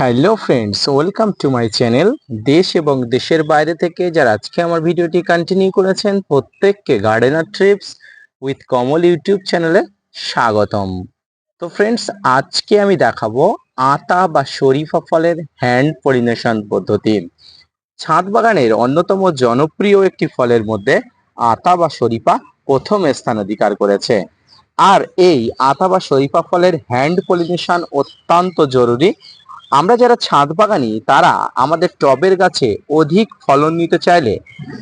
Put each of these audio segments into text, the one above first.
Hello friends welcome to my channel দেশ এবং দেশের বাইরে থেকে যারা আজকে আমার ভিডিওটি কন্টিনিউ করেছেন, প্রত্যেককে gardener trips with Kamal YouTube চ্যানেলে স্বাগতম। তো ফ্রেন্ডস আজকে আমি দেখাবো আতা বা শরীফা ফলের হ্যান্ড পলিনেশন পদ্ধতি। ছাদ বাগানের অন্যতম জনপ্রিয় একটি ফলের মধ্যে আতা বা শরীফা প্রথম স্থান অধিকার করেছে। আর এই আতা বা শরীফা ফলের হ্যান্ড পলিনেশন অত্যন্ত জরুরি আমরা যারা ছাদ বাগানি, তারা আমাদের টবের গাছে অধিক ফলন নিতে চাইলে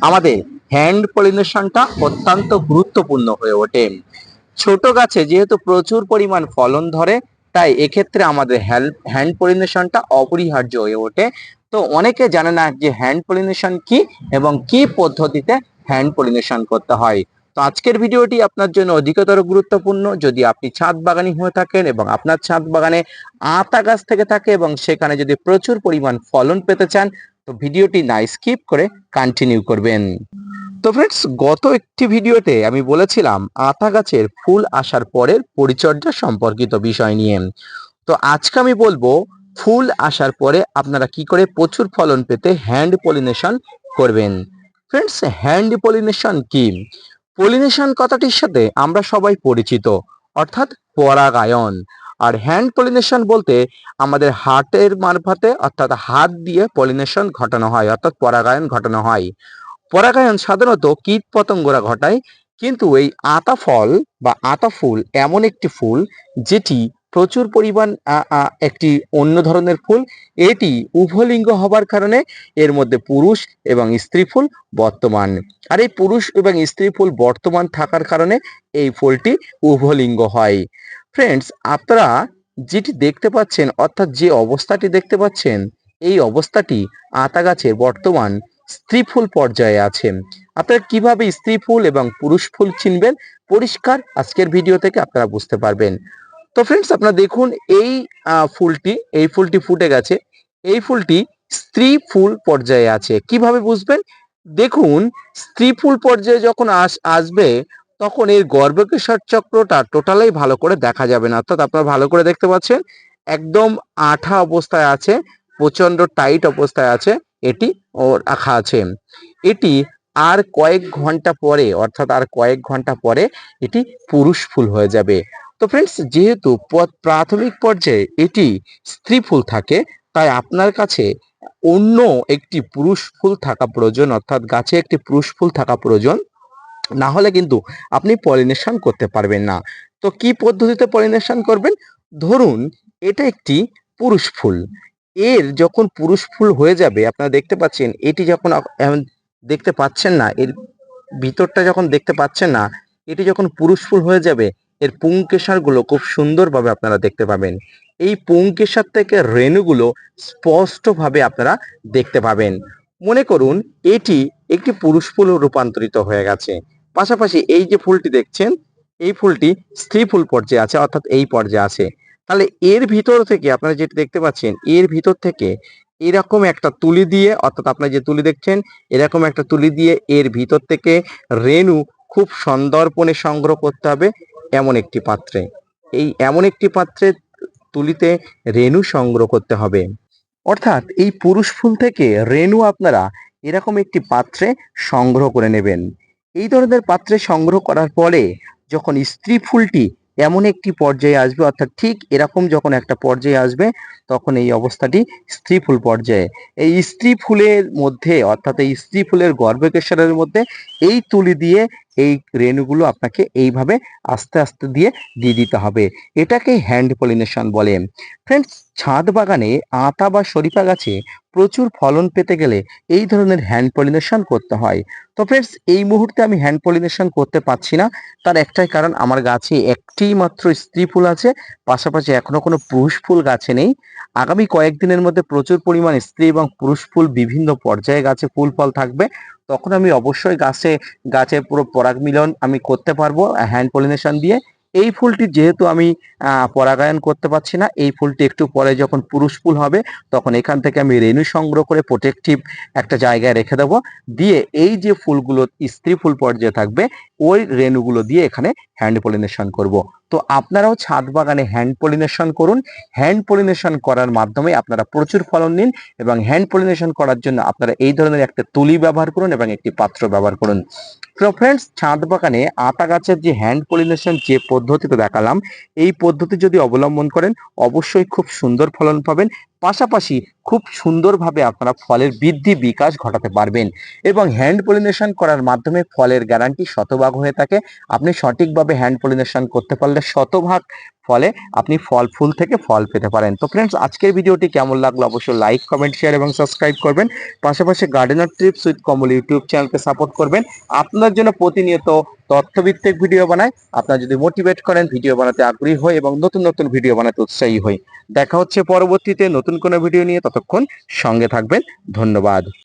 আমাদের হ্যান্ড পলিনেশনটা অত্যন্ত গুরুত্বপূর্ণ হয়ে ওঠে। ছোট গাছে যেহেতু প্রচুর পরিমাণ ফলন ধরে, তাই এক্ষেত্রে আমাদের হ্যান্ড পলিনেশনটা অপরিহার্য হয়ে ওঠে। তো অনেকে জানে না যে হ্যান্ড পলিনেশন কি এবং কি পদ্ধতিতে হ্যান্ড পলিনেশন করতে হয়। তো আজকের ভিডিওটি আপনার জন্য অধিকতর গুরুত্বপূর্ণ। যদি আপনি ছাদ বাগানি হয়ে থাকেন এবং আপনার ছাদ বাগানে আতা গাছ থেকে থাকে এবং সেখানে যদি প্রচুর পরিমাণ ফলন পেতে চান, তো ভিডিওটি না স্কিপ করে কন্টিনিউ করবেন। তো ফ্রেন্ডস গত একটি ভিডিওতে আমি বলেছিলাম আতা গাছের ফুল আসার পরের পরিচর্যা সম্পর্কিত বিষয় নিয়ে। তো আজকে আমি বলব, ফুল আসার পরে আপনারা কি করে প্রচুর ফলন পেতে হ্যান্ড পলিনেশন করবেন। ফ্রেন্ডস হ্যান্ড পলিনেশন কি? পলিনেশন কথাটির সাথে আমরা সবাই পরিচিত, অর্থাৎ পরাগায়ন। আর হ্যান্ড পলিনেশন বলতে আমাদের হার্টের মারফতে, অর্থাৎ হাত দিয়ে পলিনেশন ঘটানো হয়, অর্থাৎ পরাগায়ন ঘটানো হয়। পরাগায়ন সাধারণত কীট পতঙ্গরা ঘটায়, কিন্তু এই আতা ফল বা আতা ফুল এমন একটি ফুল যেটি প্রচুর পরিমাণ একটি অন্য ধরনের ফুল। এটি উভলিঙ্গ হবার কারণে এর মধ্যে পুরুষ এবং স্ত্রী ফুল বর্তমান। আর এই পুরুষ এবং স্ত্রী ফুল বর্তমান থাকার কারণে এই ফুলটি উভলিঙ্গ হয়। ফ্রেন্ডস আপনারা যেটি দেখতে পাচ্ছেন, অর্থাৎ যে অবস্থাটি দেখতে পাচ্ছেন, এই অবস্থাটি আতা গাছের বর্তমান স্ত্রী ফুল পর্যায়ে আছে। আপনারা কীভাবে স্ত্রী ফুল এবং পুরুষ ফুল চিনবেন? পরিষ্কার আজকের ভিডিও থেকে আপনারা বুঝতে পারবেন। তো ফ্রেন্ডস আপনারা দেখুন এই ফুলটি এই ফুলটি ফুটে গেছে। এই ফুলটি স্ত্রী ফুল পর্যায়ে আছে। কীভাবে বুঝবেন? দেখুন, স্ত্রী ফুল পর্যায়ে যখন আস, আসবে, তখন এর গর্ভকেশর চক্রটা টোটালাই ভালো করে দেখা যাবে না। অর্থাৎ আপনারা ভালো করে দেখতে পাচ্ছেন, একদম আঠা অবস্থায় আছে প্রচণ্ড টাইট অবস্থায় আছে, এটি রাখা আছে। এটি আর কয়েক ঘণ্টা পরে, অর্থাৎ আর কয়েক ঘণ্টা পরে এটি পুরুষ ফুল হয়ে যাবে। তো ফ্রেন্ডস যেহেতু প্রাথমিক পর্যায়ে এটি স্ত্রী ফুল থাকে, তাই আপনার কাছে অন্য একটি পুরুষ ফুল থাকা প্রয়োজন, অর্থাৎ গাছে একটি পুরুষ ফুল থাকা প্রয়োজন। না হলে কিন্তু আপনি পলিনেশন করতে পারবেন না। তো কি পদ্ধতিতে পলিনেশন করবেন? ধরুন, এটা একটি পুরুষ ফুল। এর যখন পুরুষ ফুল হয়ে যাবে, আপনারা দেখতে পাচ্ছেন, এটি যখন দেখতে পাচ্ছেন না, এর ভিতরটা যখন দেখতে পাচ্ছেন না, এটি যখন পুরুষ ফুল হয়ে যাবে এর পুংকেশারগুলো খুব সুন্দরভাবে আপনারা দেখতে পাবেন। এই পুংকেশার থেকে রেণুগুলো স্পষ্টভাবে আপনারা দেখতে পাবেন। মনে করুন, এটি একটি পুরুষ ফুল রূপান্তরিত হয়ে গেছে। পাশাপাশি এই যে ফুলটি দেখছেন, এই ফুলটি স্ত্রী ফুল পর্যায়ে আছে, অর্থাৎ এই পর্যায়ে আছে। তাহলে এর ভিতর থেকে আপনারা যেটি দেখতে পাচ্ছেন, এর ভিতর থেকে এরকম একটা তুলি দিয়ে, অর্থাৎ আপনারা যে তুলি দেখছেন, এরকম একটা তুলি দিয়ে এর ভিতর থেকে রেণু খুব সন্দর্পণে সংগ্রহ করতে হবে। এমন একটি পাত্রে। এই এমন একটি পাত্রে তুলিতে রেণু সংগ্রহ করতে হবে। অর্থাৎ এই পুরুষ ফুল থেকে রেণু আপনারা এরকম একটি পাত্রে সংগ্রহ করে নেবেন। এই ধরনের পাত্রে সংগ্রহ করার পরে যখন স্ত্রী ফুলটি এমন একটি পর্যায়ে আসবে, অর্থাৎ ঠিক এরকম যখন একটা পর্যায়ে আসবে, তখন এই অবস্থাটি স্ত্রী ফুল পর্যায়ে। এই স্ত্রী ফুলের মধ্যে, অর্থাৎ এই স্ত্রী ফুলের গর্ভকেশ্বরের মধ্যে এই তুলি দিয়ে এই রেণুগুলো আপনাকে এইভাবে আস্তে আস্তে দিয়ে দিয়ে দিতে হবে। এটাকেই হ্যান্ড পলিনেশন বলে। ফ্রেন্ডস ছাদ বাগানে আতা বা শরিফা গাছে প্রচুর ফলন পেতে গেলে এই ধরনের হ্যান্ড পলিনেশন করতে হয়। তো ফ্রেন্ডস এই মুহূর্তে আমি হ্যান্ড পলিনেশন করতে পারছি না। তার একটাই কারণ, আমার গাছে একটি মাত্র স্ত্রী ফুল আছে, পাশাপাশি এখনও কোনো পুরুষ ফুল গাছে নেই। আগামী কয়েকদিনের মধ্যে প্রচুর পরিমাণ স্ত্রী এবং পুরুষ ফুল বিভিন্ন পর্যায়ে গাছে ফুল ফল থাকবে। তখন আমি অবশ্যই গাছে গাছে পুরো পরাগ মিলন আমি করতে পারব হ্যান্ড পলিনেশন দিয়ে। এই ফুলটি যেহেতু আমি পরাগায়ন করতে পারছি না, এই ফুলটি একটু পরে যখন পুরুষ ফুল হবে, তখন এখান থেকে আমি রেণু সংগ্রহ করে প্রোটেকটিভ একটা জায়গায় রেখে দেবো। দিয়ে এই যে ফুলগুলো স্ত্রী ফুল পর্যায়ে থাকবে, ওই রেণুগুলো দিয়ে এখানে হ্যান্ড পলিনেশন করব। তো আপনারাও ছাদ বাগানে হ্যান্ড পলিনেশন করুন। হ্যান্ড পলিনেশন করার মাধ্যমে আপনারা প্রচুর ফলন নিন এবং হ্যান্ড পলিনেশন করার জন্য আপনারা এই ধরনের একটা তুলি ব্যবহার করুন এবং একটি পাত্র ব্যবহার করুন। তো ফ্রেন্ডস ছাদ বাগানে আটা গাছের যে হ্যান্ড পলিনেশন যে পদ্ধতিতে দেখালাম, এই পদ্ধতি যদি অবলম্বন করেন, অবশ্যই খুব সুন্দর ফলন পাবেন। পাশাপাশি খুব সুন্দরভাবে আপনারা ফলের বৃদ্ধি বিকাশ ঘটাতে পারবেন এবং হ্যান্ড পলিনেশন করার মাধ্যমে ফলের গ্যারান্টি শতভাগ হয়ে থাকে। আপনি সঠিকভাবে হ্যান্ড পলিনেশন করতে পারলে শতভাগ ফলে আপনি ফল, ফুল থেকে ফল পেতে পারেন। তো ফ্রেন্ডস আজকের ভিডিওটি কেমন লাগল অবশ্যই লাইক কমেন্ট শেয়ার এবং সাবস্ক্রাইব করবেন। পাশাপাশি gardener trips with Kamal YouTube চ্যানেলকে সাপোর্ট করবেন। আপনার জন্য প্রতিনিয়ত তথ্যভিত্তিক ভিডিও বানায় আপনার যদি মোটিভেট করেন, ভিডিও বানাতে আগ্রহী হয় এবং নতুন নতুন ভিডিও বানাতে উৎসাহী হই। দেখা হচ্ছে পরবর্তীতে নতুন কোনো ভিডিও নিয়ে। ততক্ষণ সঙ্গে থাকবেন। ধন্যবাদ।